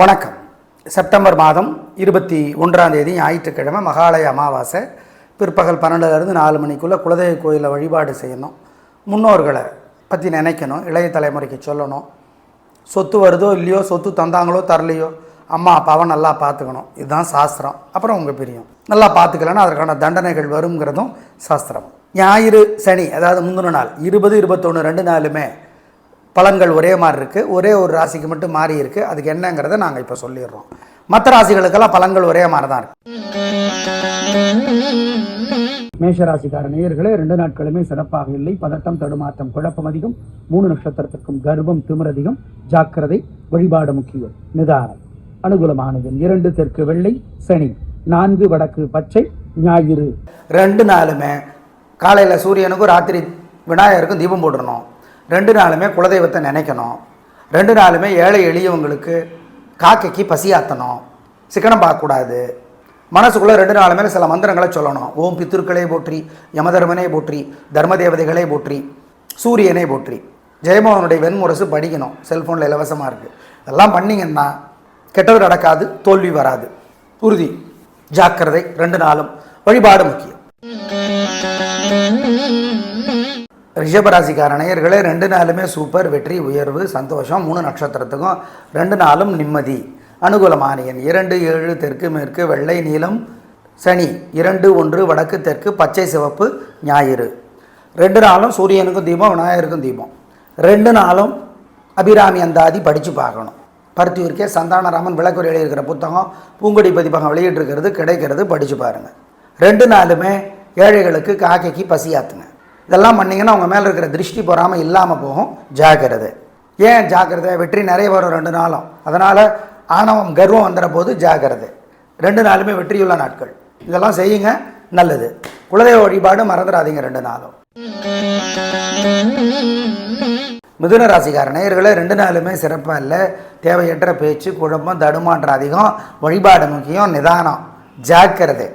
வணக்கம். செப்டம்பர் மாதம் இருபத்தி ஒன்றாம் தேதி ஞாயிற்றுக்கிழமை மகாலய அமாவாசை. பிற்பகல் பன்னெண்டுலேருந்து நாலு மணிக்குள்ளே குலதெய்வ கோயிலில் வழிபாடு செய்யணும். முன்னோர்களை பற்றி நினைக்கணும் இளைய தலைமுறைக்கு சொல்லணும். சொத்து வருதோ இல்லையோ சொத்து தந்தாங்களோ தரலையோ அம்மா அப்பாவை நல்லா பார்த்துக்கணும். இதுதான் சாஸ்திரம். அப்புறம் உங்கள் பிரியம். நல்லா பார்த்துக்கலன்னா அதற்கான தண்டனைகள் வருங்கிறதும் சாஸ்திரம். ஞாயிறு சனி அதாவது முந்தின நாள் இருபது இருபத்தொன்று ரெண்டு நாளுமே பலன்கள் ஒரே மாதிரி இருக்குது ஒரே ஒரு ராசிக்கு மட்டும் மாறி இருக்குது அதுக்கு என்னங்கிறத நாங்கள் இப்போ சொல்லிடுறோம். மற்ற ராசிகளுக்கெல்லாம் பலன்கள் ஒரே மாதிரி தான் இருக்கு. மேஷராசிக்கார நேயர்களே ரெண்டு நாட்களுமே சிறப்பாக இல்லை. பதட்டம் தடுமாற்றம் குழப்பம் அதிகம். மூணு நட்சத்திரத்திற்கும் கர்ப்பம் திமிரதிகம் ஜாக்கிரதை வழிபாடு முக்கியம். நிதானம் அனுகூலமானது. இரண்டு தெற்கு வெள்ளை சனி. நான்கு வடக்கு பச்சை ஞாயிறு. ரெண்டு நாளுமே காலையில் சூரியனுக்கும் ராத்திரி விநாயகருக்கும் தீபம் போட்டுறணும். ரெண்டு நாளுமே குலதெய்வத்தை நினைக்கணும். ரெண்டு நாளுமே ஏழை எளியவங்களுக்கு காக்கைக்கு பசியாத்தணும். சிக்கனம் பார்க்கக்கூடாது. மனசுக்குள்ளே ரெண்டு நாளுமே சில மந்திரங்களை சொல்லணும். ஓம் பித்திருக்களே போற்றி யமதர்மனே போற்றி தர்ம தேவதைகளே போற்றி சூரியனே போற்றி. ஜெயமோகனுடைய வெண்முரசு படிக்கணும். செல்ஃபோனில் இலவசமாக இருக்குது இதெல்லாம் பண்ணிங்கன்னா கெட்டது நடக்காது தோல்வி வராது. உறுதி. ஜாக்கிரதை ரெண்டு நாளும். வழிபாடு முக்கியம். ரிஷபராசிக்கார நேயர்களே ரெண்டு நாளுமே சூப்பர் வெற்றி உயர்வு சந்தோஷம் மூணு நட்சத்திரத்துக்கும் ரெண்டு நாளும் நிம்மதி. அனுகூலமான எண் இரண்டு ஏழு தெற்கு மேற்கு வெள்ளை நீளம் சனி இரண்டு ஒன்று வடக்கு தெற்கு பச்சை சிவப்பு ஞாயிறு. ரெண்டு நாளும் சூரியனுக்கும் தீபம் விநாயகருக்கும் தீபம். ரெண்டு நாளும் அபிராமி அந்தாதி படித்து பார்க்கணும். பருத்தியூருக்கே சந்தானராமன் விளக்குறை எழுதியிருக்கிற புத்தகம் பூங்கொடி பதிப்பகம் வெளியிட்டிருக்கிறது கிடைக்கிறது படித்து பாருங்கள் ரெண்டு நாளுமே ஏழைகளுக்கு காக்கைக்கு பசியாத்துங்க. இதெல்லாம் பண்ணிங்கன்னா அவங்க மேலே இருக்கிற திருஷ்டி போகாமல் இல்லாமல் போகும். ஜாக்கிரதை. ஏன் ஜாக்கிரதை? வெற்றி நிறைய வரும் ரெண்டு நாளும். அதனால் ஆணவம் கர்வம் வந்துற போது ஜாக்கிரதை. ரெண்டு நாளுமே வெற்றியுள்ள நாட்கள். இதெல்லாம் செய்யுங்க. நல்லது. குலதெய்வ வழிபாடு மறந்துடாதீங்க ரெண்டு நாளும். மிதுன ராசிக்கார நேயர்களை ரெண்டு நாளுமே சிறப்பாக இல்லை. தேவையற்ற பேச்சு குழப்பம் தடுமாற்றம் அதிகம். வழிபாடு முக்கியம் நிதானம். ஜாக்கிரதை.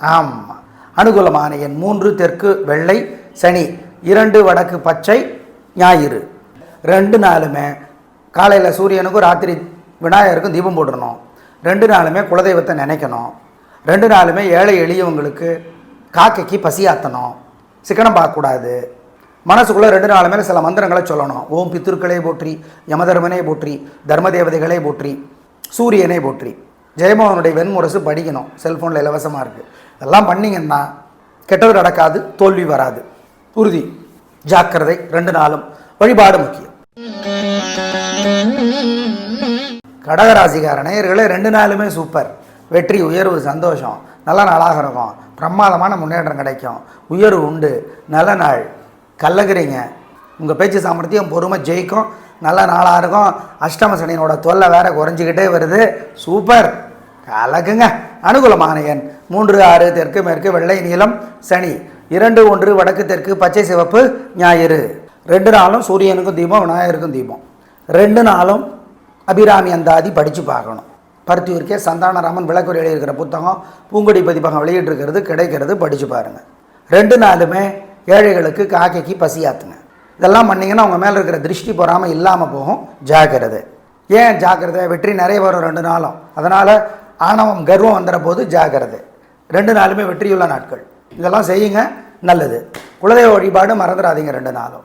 ஆமாம் அனுகூலமான எண் மூன்று தெற்கு வெள்ளை. சனி இரண்டு வடக்கு பச்சை ஞாயிறு. ரெண்டு நாளுமே காலையில் சூரியனுக்கும் ராத்திரி விநாயகருக்கும் தீபம் போடணும் ரெண்டு நாளுமே குலதெய்வத்தை நினைக்கணும். ரெண்டு நாளுமே ஏழை எளியவங்களுக்கு காக்கைக்கு பசியாத்தணும் சிக்கனம் பார்க்கக்கூடாது. மனசுக்குள்ளே ரெண்டு நாளுமே சில மந்திரங்களை சொல்லணும். ஓம் பித்திருக்களே போற்றி யமதர்மனே போற்றி தர்ம தேவதைகளே போற்றி சூரியனே போற்றி. ஜெயமோகனுடைய வெண்முரசு படிக்கணும். செல்ஃபோனில் இலவசமாக இருக்குது இதெல்லாம் பண்ணிங்கன்னா கெட்டது நடக்காது தோல்வி வராது. உறுதி. ஜாக்கிரதை ரெண்டு நாளும். வழிபாடு முக்கியம். கடகராசிக்கார நேயர்களே ரெண்டு நாளுமே சூப்பர். வெற்றி உயர்வு சந்தோஷம். நல்ல நாளாக இருக்கும். பிரமாதமான முன்னேற்றம் கிடைக்கும். உயர்வு உண்டு. நல்ல நாள். கல்லகிறீங்க உங்கள் பேச்சு சாமர்த்தியம் பொறுமை ஜெயிக்கும். நல்ல நாளாக இருக்கும். அஷ்டம சனியனோட தொல்லை வேற குறைஞ்சிக்கிட்டே வருது. சூப்பர். கலக்குங்க. அனுகூலமான எண் மூன்று ஆறு தெற்கு மேற்கு வெள்ளை நீளம் சனி. இரண்டு ஒன்று வடக்கு தெற்கு பச்சை சிவப்பு ஞாயிறு. ரெண்டு நாளும் சூரியனுக்கும் தீபம் விநாயகருக்கும் தீபம். ரெண்டு நாளும் அபிராமி அந்தாதி படித்து பார்க்கணும். பருத்தியூருக்கே சந்தானராமன் விளக்குறை எழுதியிருக்கிற புத்தகம் பூங்கொடி பதிப்பகம் வெளியிட்டிருக்கிறது கிடைக்கிறது படித்து பாருங்கள் ரெண்டு நாளுமே ஏழைகளுக்கு காக்கைக்கு பசியாத்துங்க. இதெல்லாம் பண்ணிங்கன்னா அவங்க மேலே இருக்கிற திருஷ்டி பொறாமல் இல்லாமல் போகும். ஜாக்கிரதை. ஏன் ஜாக்கிரதை? வெற்றி நிறைய வரும் ரெண்டு நாளும். அதனால் ஆணவம் கர்வம் வந்துடுற போது ஜாக்கிரதை. ரெண்டு நாளுமே வெற்றியுள்ள நாட்கள். இதெல்லாம் செய்யுங்க. நல்லது. குலதெய்வ வழிபாடு மறந்துடாதீங்க ரெண்டு நாளும்.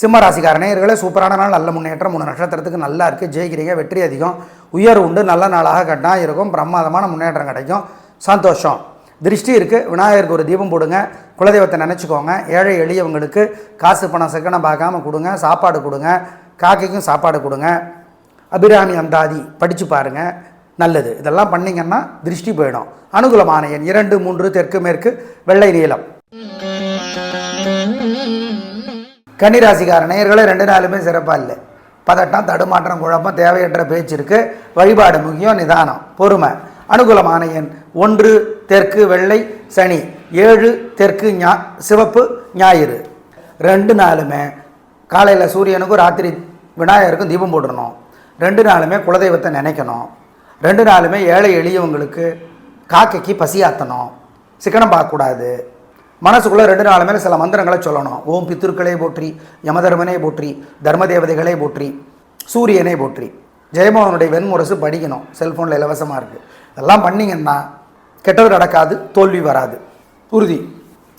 சிம்ம ராசிக்கார சூப்பரான நாள் நல்ல முன்னேற்றம் மூணு நட்சத்திரத்துக்கு நல்லா இருக்குது ஜெயிக்கிறீங்க வெற்றி அதிகம். உயர்வு உண்டு நல்ல நாளாக கட்டினா இருக்கும். பிரமாதமான முன்னேற்றம் கிடைக்கும். சந்தோஷம். திருஷ்டி இருக்குது விநாயகருக்கு ஒரு தீபம் போடுங்க. குலதெய்வத்தை நினச்சிக்கோங்க. ஏழை எளியவங்களுக்கு காசு பணம் சிக்கனம் பார்க்காம கொடுங்க. சாப்பாடு கொடுங்க. காக்கைக்கும் சாப்பாடு கொடுங்க. அபிராமி அந்தாதி படித்து பாருங்கள் நல்லது. இதெல்லாம் பண்ணிங்கன்னா திருஷ்டி போயிடும். அனுகூலமான எண் இரண்டு மூன்று தெற்கு மேற்கு வெள்ளை நீளம் கன்னிராசிக்கார நேயர்களே ரெண்டு நாளுமே சிறப்பாக இல்லை. பதட்டம் தடுமாற்றம் குழப்பம் தேவையற்ற பேச்சு இருக்கு. வழிபாடு முக்கியம் நிதானம் பொறுமை. அனுகூலமான எண் ஒன்று தெற்கு வெள்ளை சனி. ஏழு தெற்கு ஞா சிவப்பு ஞாயிறு. ரெண்டு நாளுமே காலையில் சூரியனுக்கும் ராத்திரி விநாயகருக்கும் தீபம் போட்டுடணும் ரெண்டு நாளுமே குலதெய்வத்தை நினைக்கணும். ரெண்டு நாளுமே ஏழை எளியவங்களுக்கு காக்கைக்கு பசியாத்தணும். சிக்கனம் பார்க்கக்கூடாது. மனசுக்குள்ளே ரெண்டு நாளுமே சில மந்திரங்களை சொல்லணும். ஓம் பித்திருக்களே போற்றி யமதர்மனே போற்றி தர்ம தேவதைகளே போற்றி சூரியனை போற்றி. ஜெயமோகனுடைய வெண்முரசு படிக்கணும். செல்ஃபோனில் இலவசமாக இருக்குது இதெல்லாம் பண்ணிங்கன்னா கெட்டது நடக்காது தோல்வி வராது. உறுதி.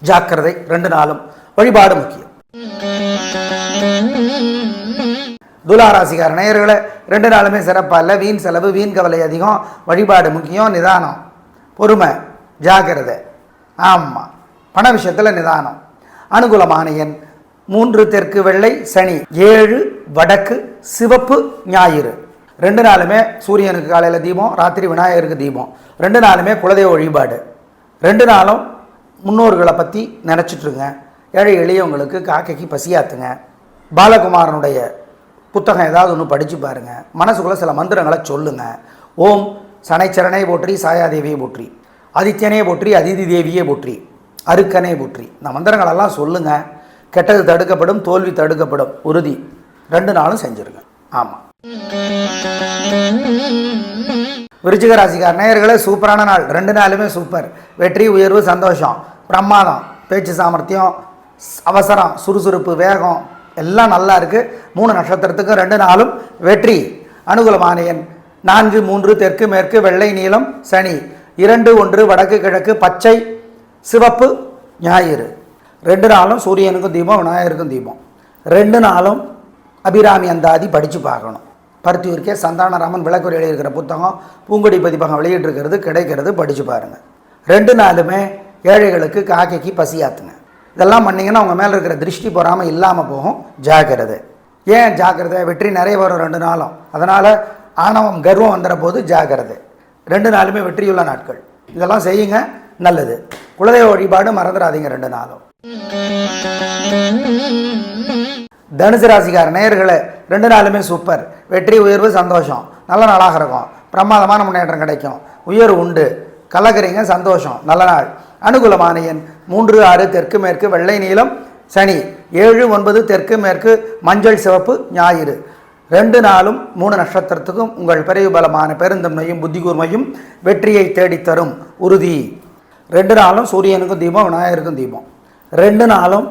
ஜாக்கிரதை ரெண்டு நாளும். வழிபாடு முக்கியம். துலாராசிக்கார நேயர்களை ரெண்டு நாளுமே சிறப்பாக இல்லை. வீண் செலவு வீண் கவலை அதிகம். வழிபாடு முக்கியம் நிதானம். பொறுமை ஜாக்கிரதை. ஆமாம் பண விஷயத்தில் நிதானம். அனுகூலமான எண் மூன்று தெற்கு வெள்ளை சனி. ஏழு வடக்கு சிவப்பு ஞாயிறு. ரெண்டு நாளுமே சூரியனுக்கு காலையில் தீபம் ராத்திரி விநாயகருக்கு தீபம். ரெண்டு நாளுமே குலதெய்வ வழிபாடு. ரெண்டு நாளும் முன்னோர்களை பற்றி நினச்சிட்ருங்க ஏழை எளியவங்களுக்கு காக்கைக்கு பசியாத்துங்க. பாலகுமாரனுடைய புத்தகம் ஏதாவது ஒன்று படித்து பாருங்கள் மனசுக்குள்ளே சில மந்திரங்களை சொல்லுங்கள் ஓம் சனைச்சரனை போற்றி சாயாதேவியை போற்றி ஆதித்யனே போற்றி அதிதி தேவியே போற்றி அருக்கனே போற்றி. இந்த மந்திரங்களெல்லாம் சொல்லுங்கள் கெட்டது தடுக்கப்படும் தோல்வி தடுக்கப்படும். உறுதி. ரெண்டு நாளும் செஞ்சுருங்க. ஆமாம் விருச்சிக ராசிக்கார நேயர்களே சூப்பரான நாள். ரெண்டு நாளுமே சூப்பர். வெற்றி உயர்வு சந்தோஷம். பிரமாதம். பேச்சு சாமர்த்தியம் அவசரம் சுறுசுறுப்பு வேகம். எல்லாம் நல்லா இருக்குது மூணு நட்சத்திரத்துக்கும் ரெண்டு நாளும் வெற்றி. அனுகூலமானியன் நான்கு மூன்று தெற்கு மேற்கு வெள்ளை நீளம் சனி. இரண்டு ஒன்று வடக்கு கிழக்கு பச்சை சிவப்பு ஞாயிறு. ரெண்டு நாளும் சூரியனுக்கும் தீபம் விநாயகருக்கும் தீபம். ரெண்டு நாளும் அபிராமி அந்தாதி படித்து பார்க்கணும். பருத்தியூருக்கே சந்தானராமன் விளக்குறை எழுதியிருக்கிற புத்தகம் பூங்கொடி பதிப்பகம் வெளியிட்டிருக்கிறது கிடைக்கிறது படித்து பாருங்கள் ரெண்டு நாளுமே ஏழைகளுக்கு காக்கைக்கு பசியாத்துங்க. இதெல்லாம் பண்ணிங்கன்னா அவங்க மேலே இருக்கிற திருஷ்டி பொறாமல் இல்லாமல் போகும். ஜாக்கிரதை. ஏன் ஜாக்கிரதை? வெற்றி நிறைய வரும் ரெண்டு நாளும். அதனால் ஆணவம் கர்வம் வந்துற போது ஜாக்கிரதை. ரெண்டு நாளுமே வெற்றியுள்ள நாட்கள். இதெல்லாம் செய்யுங்க. நல்லது. குலதெய்வ வழிபாடு மறந்துடாதீங்க ரெண்டு நாளும். தனுசு ராசிக்கார நேயர்களை ரெண்டு நாளுமே சூப்பர். வெற்றி உயர்வு சந்தோஷம். நல்ல நாளாக இருக்கும். பிரமாதமான முன்னேற்றம் கிடைக்கும். உயர்வு உண்டு. கலக்கிறீங்க சந்தோஷம். நல்ல நாள். அனுகூலமான எண் மூன்று ஆறு தெற்கு மேற்கு வெள்ளை நீளம் சனி. ஏழு ஒன்பது தெற்கு மேற்கு மஞ்சள் சிவப்பு ஞாயிறு. ரெண்டு நாளும் மூணு நட்சத்திரத்துக்கும் உங்கள் பிறகு பலமான பெருந்தன்மையும் புத்தி கூர்மையும் வெற்றியை தேடித்தரும். உறுதி. ரெண்டு நாளும் சூரியனுக்கும் தீபம் விநாயகருக்கும் தீபம். ரெண்டு நாளும்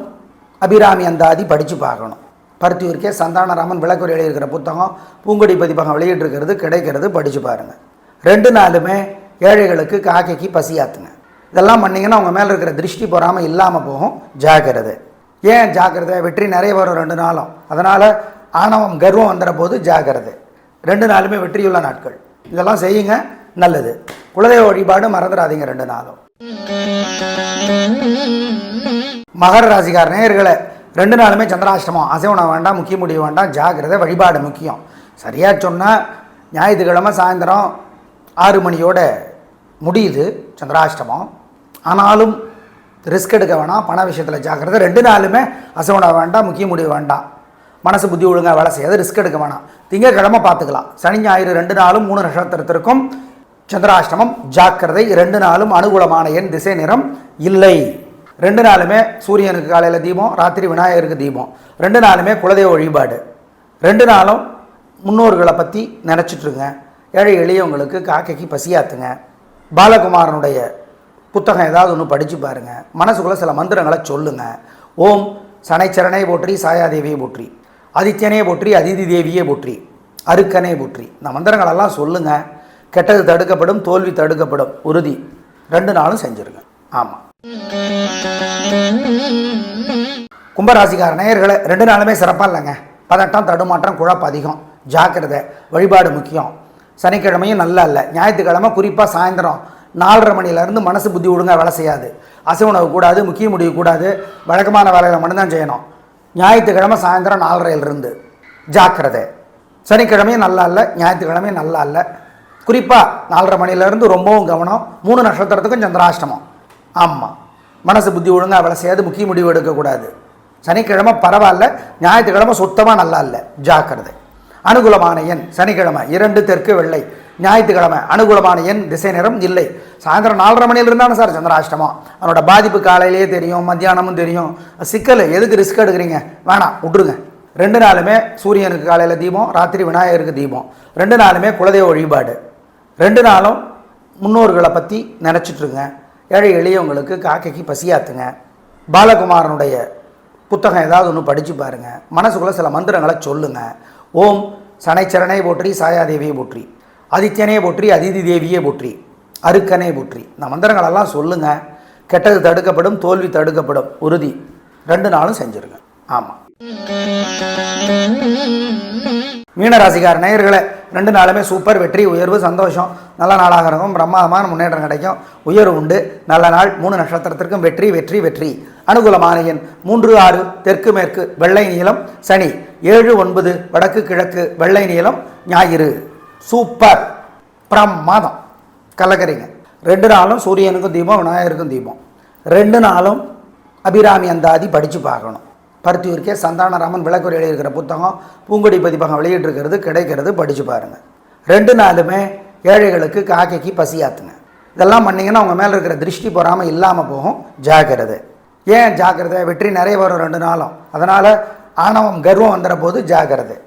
அபிராமி அந்தாதி படித்து பார்க்கணும். பருத்தி பருத்தியூருக்கே சந்தானராமன் விளக்குறை எழுதியிருக்கிற புத்தகம் பூங்கொடி பதிப்பகம் வெளியிட்டிருக்கிறது கிடைக்கிறது படித்து பாருங்கள் ரெண்டு நாளுமே ஏழைகளுக்கு காக்கைக்கு பசியாத்துங்க. இதெல்லாம் பண்ணிங்கன்னா உங்கள் மேலே இருக்கிற திருஷ்டி பொறாமல் இல்லாமல் போகும். ஜாக்கிரதை. ஏன் ஜாக்கிரதை? வெற்றி நிறைய வரும் ரெண்டு நாளும். அதனால் ஆணவம் கர்வம் வந்துற போது ஜாக்கிரதை. ரெண்டு நாளுமே வெற்றியுள்ள நாட்கள். இதெல்லாம் செய்யுங்க. நல்லது. குலதெய்வ வழிபாடு மறந்துடாதீங்க ரெண்டு நாளும். மகர ராசிக்கார நேயர்களை ரெண்டு நாளுமே சந்திராஷ்டமம். அசைவனம் வேண்டாம் முக்கிய முடிவு வேண்டாம். ஜாக்கிரதை வழிபாடு முக்கியம். சரியாக சொன்னால் ஞாயிற்றுக்கிழமை சாயந்தரம் ஆறு மணியோட முடியுது சந்திராஷ்டமம். ஆனாலும் ரிஸ்க் எடுக்க வேணாம் பண விஷயத்தில் ஜாக்கிரதை. ரெண்டு நாளுமே அசைவனம் வேண்டாம் முக்கிய முடிவு வேண்டாம். மனசு புத்தி ஒழுங்காக வேலை செய்யாது ரிஸ்க் எடுக்க வேணாம். திங்கக்கிழமை பார்த்துக்கலாம். சனி ஞாயிறு ரெண்டு நாளும் மூணு நட்சத்திரத்திற்கும் சந்திராஷ்டமம். ஜாக்கிரதை ரெண்டு நாளும் அனுகூலமான எண் திசை நிறம் இல்லை. ரெண்டு நாளுமே சூரியனுக்கு காலையில் தீபம் ராத்திரி விநாயகருக்கு தீபம். ரெண்டு நாளுமே குலதெய்வ வழிபாடு. ரெண்டு நாளும் முன்னோர்களை பற்றி நினச்சிட்ருங்க ஏழை எளியவங்களுக்கு காக்கைக்கு பசியாத்துங்க. பாலகுமாரனுடைய புத்தகம் ஏதாவது ஒன்று படித்து பாருங்கள் மனசுக்குள்ளே சில மந்திரங்களை சொல்லுங்கள் ஓம் சனைச்சரனை போற்றி சாயாதேவியை போற்றி ஆதித்யனே போற்றி அதிதி தேவியே போற்றி அருக்கனே போற்றி. இந்த மந்திரங்களெல்லாம் சொல்லுங்கள் கெட்டது தடுக்கப்படும் தோல்வி தடுக்கப்படும். உறுதி. ரெண்டு நாளும் செஞ்சுருங்க. ஆமாம் கும்பராசிக்கார நேயர்களை ரெண்டு நாளுமே சிறப்பாக இல்லைங்க. பதட்டம் தடுமாற்றம் குழப்பம் அதிகம். ஜாக்கிரதை வழிபாடு முக்கியம். சனிக்கிழமையும் நல்லா இல்லை ஞாயிற்றுக்கிழமை குறிப்பாக சாயந்தரம் நாலரை மணிலேருந்து மனசு புத்தி ஒழுங்காக வேலை செய்யாது. அசை உணவு கூடாது முக்கிய முடிவு கூடாது வழக்கமான வேலையில் மட்டும்தான் செய்யணும். ஞாயிற்றுக்கிழமை சாயந்தரம் நாலரையிலிருந்து. ஜாக்கிரதை. சனிக்கிழமையும் நல்லா இல்லை ஞாயிற்றுக்கிழமையும் நல்லா இல்லை குறிப்பாக நாலரை மணிலேருந்து ரொம்பவும் கவனம் மூணு நட்சத்திரத்துக்கும் சந்திராஷ்டமம். ஆமாம் மனசு புத்தி ஒழுங்காக வேலை செய்யாது முக்கிய முடிவு எடுக்கக்கூடாது. சனிக்கிழமை பரவாயில்ல ஞாயிற்றுக்கிழமை சுத்தமாக நல்லா இல்லை ஜாக்கிரதை. அனுகூலமான எண் சனிக்கிழமை இரண்டு தெற்கு வெள்ளை. ஞாயிற்றுக்கிழமை அனுகூலமான எண் திசை நிறம் இல்லை. சாயந்தரம் நாலரை மணியில் இருந்தானே சார் சந்திராஷ்டமம். அதனோட பாதிப்பு காலையிலேயே தெரியும் மத்தியானமும் தெரியும். சிக்கல் எதுக்கு ரிஸ்க் எடுக்கிறீங்க? வேணாம் விட்ருங்க ரெண்டு நாளுமே சூரியனுக்கு காலையில் தீபம் ராத்திரி விநாயகருக்கு தீபம். ரெண்டு நாளுமே குலதெய்வ வழிபாடு. ரெண்டு நாளும் முன்னோர்களை பற்றி நினச்சிட்ருங்க. ஏழை எளியவங்களுக்கு காக்கைக்கு பசியாத்துங்க. பாலகுமாரனுடைய புத்தகம் ஏதாவது ஒன்று படித்து பாருங்கள் மனசுக்குள்ளே சில மந்திரங்களை சொல்லுங்கள் ஓம் சனைச்சரனை போற்றி சாயாதேவியை போற்றி ஆதித்யனே போற்றி அதிதி தேவியே போற்றி அருக்கனே போற்றி. இந்த மந்திரங்களெல்லாம் சொல்லுங்கள் கெட்டது தடுக்கப்படும் தோல்வி தடுக்கப்படும். உறுதி. ரெண்டு நாளும் செஞ்சுருங்க. ஆமாம் மீனராசிக்கார் நேயர்களே ரெண்டு நாளுமே சூப்பர் வெற்றி உயர்வு சந்தோஷம். நல்ல நாளாக இருக்கும் பிரம்மாதமான முன்னேற்றம் கிடைக்கும். உயர்வு உண்டு. நல்ல நாள் மூணு நட்சத்திரத்திற்கும் வெற்றி வெற்றி வெற்றி. அனுகூலமான எண் மூன்று ஆறு தெற்கு மேற்கு வெள்ளை நீளம் சனி. ஏழு ஒன்பது வடக்கு கிழக்கு வெள்ளை நீளம் ஞாயிறு. சூப்பர் பிரமாதம் கலக்கறிங்க. ரெண்டு நாளும் சூரியனுக்கும் தீபம் விநாயகருக்கும் தீபம். ரெண்டு நாளும் அபிராமி அந்தாதி படித்து பார்க்கணும். பருத்தியூருக்கே சந்தானராமன் விளக்குறை எழுதியிருக்கிற புத்தகம் பூங்கொடி பதிப்பகம் வெளியிட்டிருக்கிறது கிடைக்கிறது படித்து பாருங்கள் ரெண்டு நாளுமே ஏழைகளுக்கு காக்கைக்கு பசியாத்துங்க. இதெல்லாம் பண்ணிங்கன்னா அவங்க மேலே இருக்கிற திருஷ்டி போகாமல் இல்லாமல் போகும். ஜாக்கிரதை. ஏன் ஜாக்கிரதை? வெற்றி நிறைய வரும் ரெண்டு நாளும். அதனால் ஆணவம் கர்வம் வந்துற போது ஜாக்கிரதை.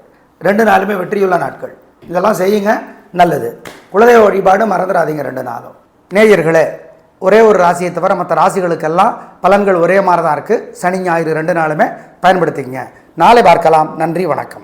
ரெண்டு நாளுமே வெற்றியுள்ள நாட்கள். இதெல்லாம் செய்யுங்க நல்லது. குலதெய்வ வழிபாடு மறந்துடாதீங்க ரெண்டு நாளும். நேயர்களே ஒரே ஒரு ராசியை தவிர மற்ற ராசிகளுக்கெல்லாம் பலன்கள் ஒரே மாதிரி தான் இருக்குது சனி ஞாயிறு ரெண்டு நாளுமே பயன்படுத்திக்கங்க. நாளை பார்க்கலாம். நன்றி வணக்கம்.